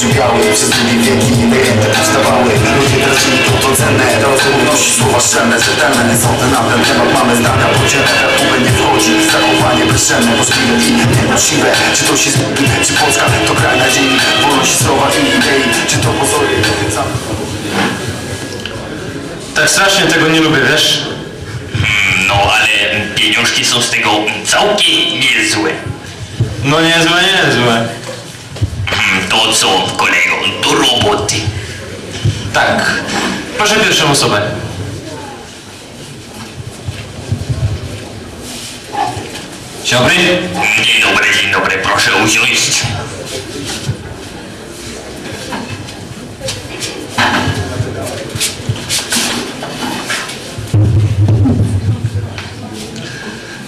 przybrały Przez długi wieki legendy powstawały. Ludzie tracili tu to cenę Rozum unosi słowa szczelne, rzetelne Sądy na ten temat. Mamy zdania podzielne Ratunek nie wchodzi, zachowanie bezczelne Możliwe i niemożliwe Czy to się zmieni, czy Polska to kraj nadziei. Wolności słowa i idei, czy to pozory? Tak strasznie tego nie lubię, wiesz? Hmm, no ale pieniążki są z tego całkiem niezłe. No niezłe, niezłe. To co, kolego, do roboty. Tak. Proszę pierwszą osobę. Dzień dobry. Dzień dobry, dzień dobry, proszę usiąść.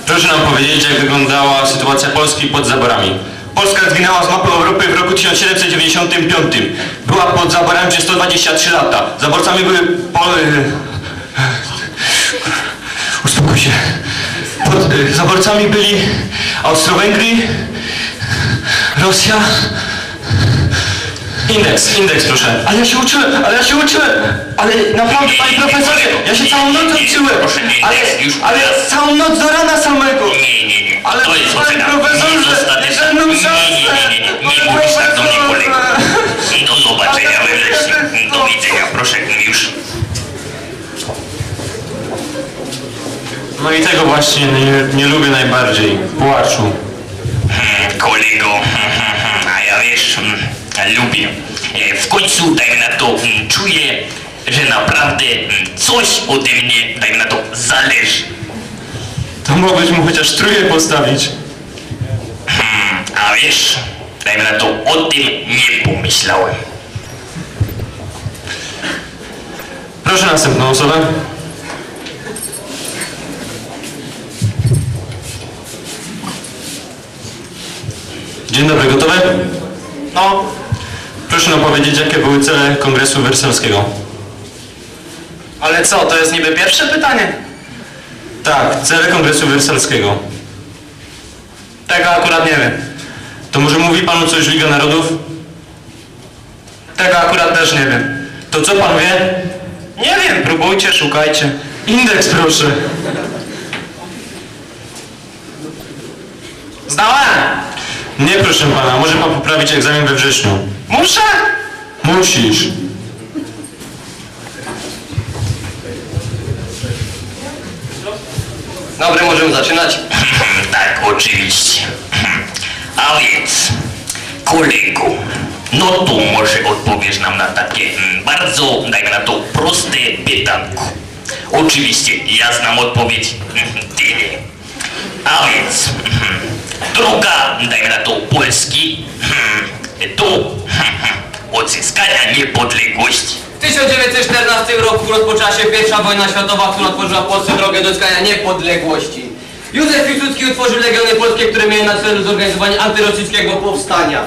Proszę nam powiedzieć, jak wyglądała sytuacja Polski pod zaborami. Polska zginęła z mapy Europy w roku 1795. Była pod zaborami przez 123 lata. Zaborcami były Pol... Uspokój się. Pod y, zaborcami byli Austro-Węgry, Rosja... Indeks, indeks proszę. Ale ja się uczyłem, ale ja się uczyłem. Ale naprawdę, panie profesorze, ja się całą noc uczyłem. Proszę, nie, Ale, już ale całą noc do rana samego. Nie, nie, nie, Ale to jest panie profesorze, Nie, nie, szansę. nie, nie, nie, nie Panie mówisz tak do mnie, kolego. Do zobaczenia we wrześniu. Do widzenia, proszę, już. No i tego właśnie nie, nie lubię najbardziej. Płaczu. Hmm, kolego, a ja wiesz, hmm, lubię. E, W końcu, dajmy na to, hmm, czuję, że naprawdę hmm, coś ode mnie, dajmy na to, zależy. To mogłeś mu chociaż trójkę postawić. Hmm, a wiesz, dajmy na to, o tym nie pomyślałem. Proszę następną osobę. Dzień dobry, gotowe? No. Proszę nam powiedzieć, jakie były cele Kongresu Wersalskiego. Ale co, to jest niby pierwsze pytanie? Tak, cele Kongresu Wersalskiego. Tego akurat nie wiem. To może mówi panu coś Liga Narodów? Tego akurat też nie wiem. To co pan wie? Nie wiem, próbujcie, szukajcie. Indeks proszę. Zdałem! Nie proszę pana, może pan poprawić egzamin we wrześniu. Muszę? Musisz. Dobry, możemy zaczynać. tak, oczywiście. A więc, kolego, no to może odpowiesz nam na takie mm, bardzo, dajmy na to, proste pytanko. Oczywiście, ja znam odpowiedź, mhm, ty nie. A więc, mhm, droga, dajmy na to, Polski mhm, odzyskania niepodległości. W 1914 roku rozpoczęła się pierwsza wojna światowa, która otworzyła Polsce drogę do odzyskania niepodległości. Józef Piłsudski utworzył Legiony Polskie, które miały na celu zorganizowanie antyrosyjskiego powstania.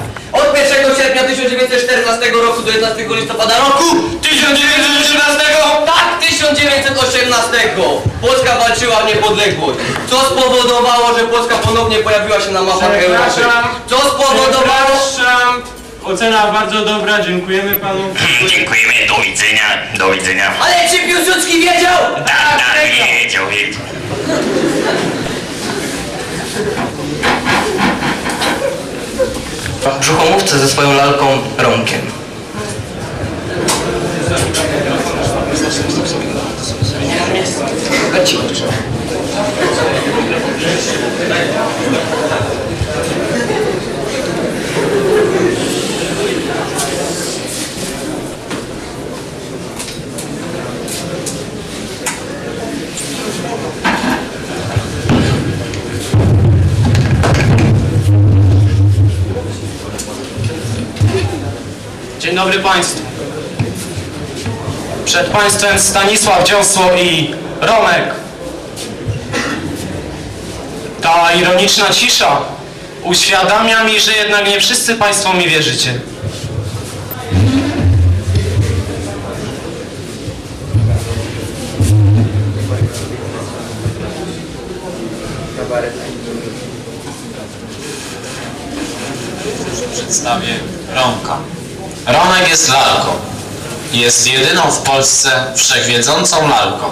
Od 1 sierpnia 1914 roku do 11 listopada roku 1913 tak, 1918 Polska walczyła o niepodległość, co spowodowało, że Polska ponownie pojawiła się na mapach Europy. Co spowodowało... Przepraszam. Ocena bardzo dobra, dziękujemy panu. Dziękujemy, do widzenia, do widzenia. Ale czy Piłsudski wiedział? Tak, tak, wiedział, wiedział. Brzuchomówcę ze swoją lalką Romkiem. Dzień dobry Państwu. Przed Państwem Stanisław Dziosło i Romek. Ta ironiczna cisza uświadamia mi, że jednak nie wszyscy Państwo mi wierzycie. przedstawię Romka. Romek jest lalką. Jest jedyną w Polsce wszechwiedzącą lalką.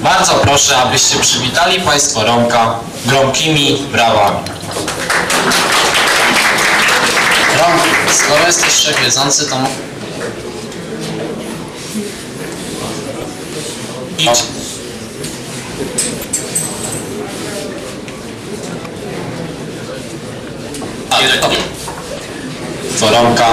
Bardzo proszę, abyście przywitali Państwo Romka gromkimi brawami. Romku, skoro jesteś wszechwiedzący, to... Idź. A, to... To Romka.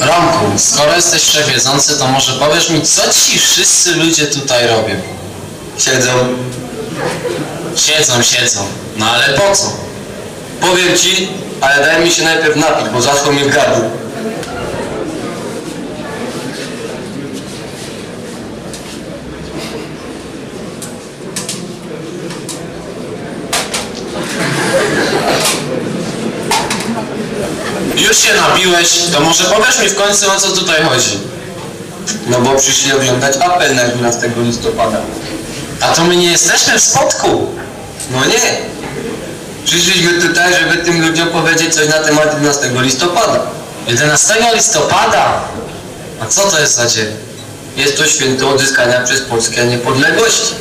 Romku, skoro jesteś wszechwiedzący, to może powiesz mi, co ci wszyscy ludzie tutaj robią? Siedzą. Siedzą, siedzą. No ale po co? Powiem ci, ale daj mi się najpierw napić, bo zaschło mi w gardle. Już się napiłeś, to może powiesz mi w końcu, o co tutaj chodzi? No bo przyszli oglądać apel na 11 listopada. A to my nie jesteśmy w spotku. No nie. Przyszliśmy tutaj, żeby tym ludziom powiedzieć coś na temat 11 listopada. 11 listopada? A co to jest za dzień? Jest to święto odzyskania przez Polskę niepodległości.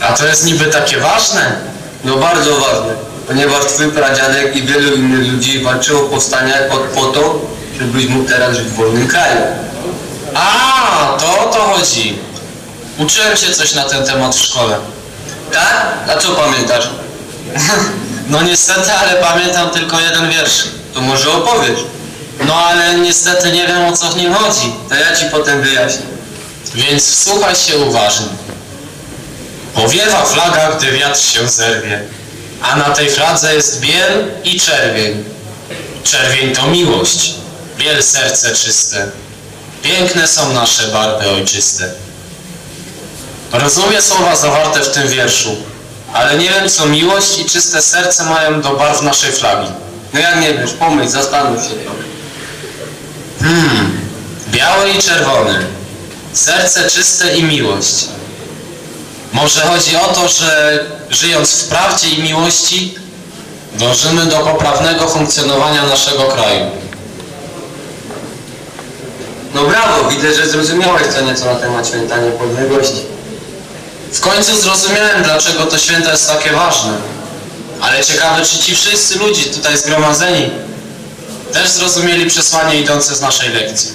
A to jest niby takie ważne. No bardzo ważne, ponieważ twój pradziadek i wielu innych ludzi walczyło w powstaniach po to, żebyś mógł teraz żyć w wolnym kraju. A, to o to chodzi. Uczyłem się coś na ten temat w szkole. Tak? A co pamiętasz? No niestety, ale pamiętam tylko jeden wiersz. To może opowiesz. No ale niestety nie wiem o co w nim chodzi. To ja ci potem wyjaśnię. Więc wsłuchaj się uważnie. Powiewa flaga, gdy wiatr się zerwie, a na tej fladze jest biel i czerwień. Czerwień to miłość, biel serce czyste. Piękne są nasze barwy ojczyste. Rozumiem słowa zawarte w tym wierszu, ale nie wiem co miłość i czyste serce mają do barw naszej flagi. No jak nie wiesz, pomyśl, zastanów się. Hmm, białe i czerwone, serce czyste i miłość. Może chodzi o to, że żyjąc w prawdzie i miłości, dążymy do poprawnego funkcjonowania naszego kraju. No brawo, widzę, że zrozumiałeś co nieco na temat święta niepodległości. W końcu zrozumiałem, dlaczego to święto jest takie ważne. Ale ciekawe, czy ci wszyscy ludzie tutaj zgromadzeni też zrozumieli przesłanie idące z naszej lekcji.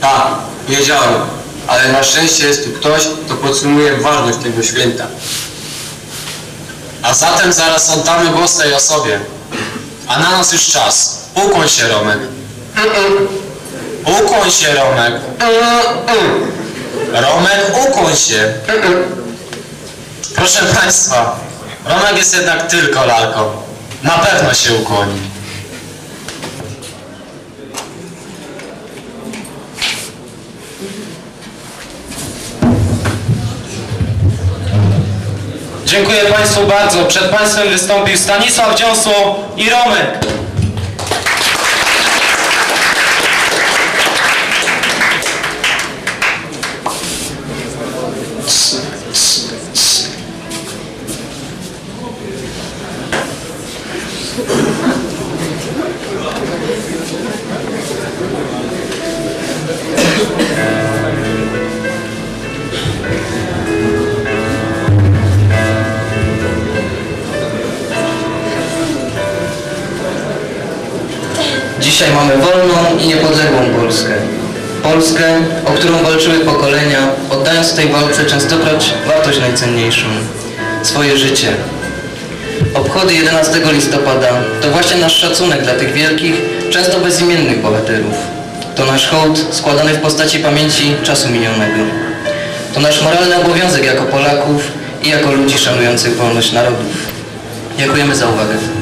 Tak, wiedziałem, ale na szczęście jest tu ktoś, kto podsumuje ważność tego święta. A zatem zaraz oddamy głos tej osobie. A na nas już czas. Ukłoń się, Romek. Ukłoń się, Romek. Romek, ukłoń się. Proszę Państwa, Romek jest jednak tylko lalką. Na pewno się ukłoni. Dziękuję Państwu bardzo. Przed Państwem wystąpił Stanisław Dziąsło i Romek. Dzisiaj mamy wolną i niepodległą Polskę. Polskę, o którą walczyły pokolenia, oddając tej walce częstokroć wartość najcenniejszą swoje życie. Obchody 11 listopada to właśnie nasz szacunek dla tych wielkich, często bezimiennych bohaterów. To nasz hołd składany w postaci pamięci czasu minionego. To nasz moralny obowiązek jako Polaków i jako ludzi szanujących wolność narodów. Dziękujemy za uwagę.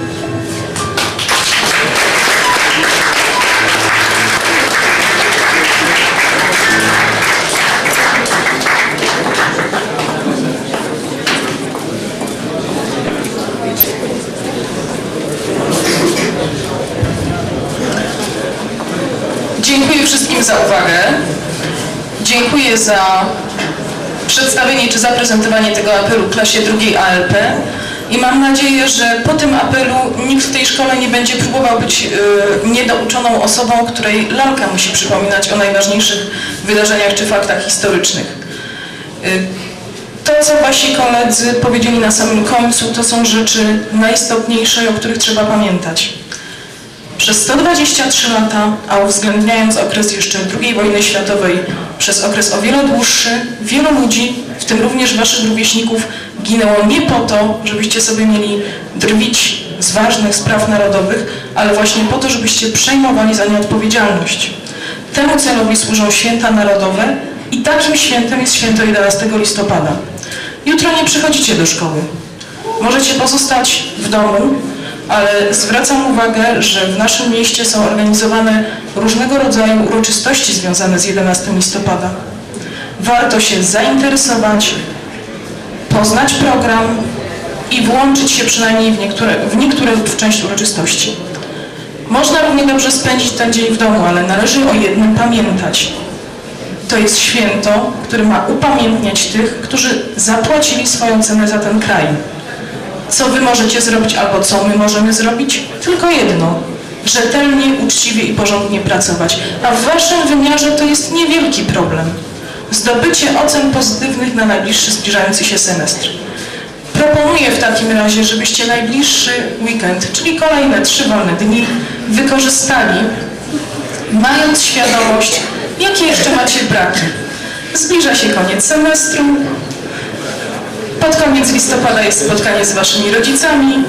Wszystkim za uwagę. Dziękuję za przedstawienie czy zaprezentowanie tego apelu klasie drugiej ALP i mam nadzieję, że po tym apelu nikt w tej szkole nie będzie próbował być y, niedouczoną osobą, której lalka musi przypominać o najważniejszych wydarzeniach czy faktach historycznych. Y, to, co wasi koledzy powiedzieli na samym końcu, to są rzeczy najistotniejsze, o których trzeba pamiętać. Przez 123 lata, a uwzględniając okres jeszcze II wojny światowej, przez okres o wiele dłuższy, wielu ludzi, w tym również waszych rówieśników, ginęło nie po to, żebyście sobie mieli drwić z ważnych spraw narodowych, ale właśnie po to, żebyście przejmowali za nie odpowiedzialność. Temu celowi służą święta narodowe i takim świętem jest święto 11 listopada. Jutro nie przychodzicie do szkoły. Możecie pozostać w domu, ale zwracam uwagę, że w naszym mieście są organizowane różnego rodzaju uroczystości związane z 11 listopada. Warto się zainteresować, poznać program i włączyć się przynajmniej w niektóre, w niektóre w część uroczystości. Można równie dobrze spędzić ten dzień w domu, ale należy o jednym pamiętać. To jest święto, które ma upamiętniać tych, którzy zapłacili swoją cenę za ten kraj. Co wy możecie zrobić albo co my możemy zrobić? Tylko jedno. Rzetelnie, uczciwie i porządnie pracować. A w waszym wymiarze to jest niewielki problem. Zdobycie ocen pozytywnych na najbliższy zbliżający się semestr. Proponuję w takim razie, żebyście najbliższy weekend, czyli kolejne trzy wolne dni, wykorzystali, mając świadomość, jakie jeszcze macie braki. Zbliża się koniec semestru, pod koniec listopada jest spotkanie z waszymi rodzicami.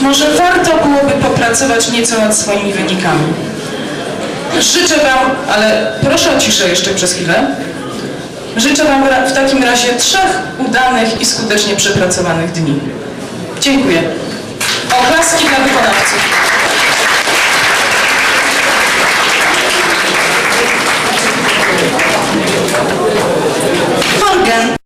Może warto byłoby popracować nieco nad swoimi wynikami. Życzę wam, ale proszę o ciszę jeszcze przez chwilę. Życzę wam w takim razie trzech udanych i skutecznie przepracowanych dni. Dziękuję. Oklaski dla wykonawców.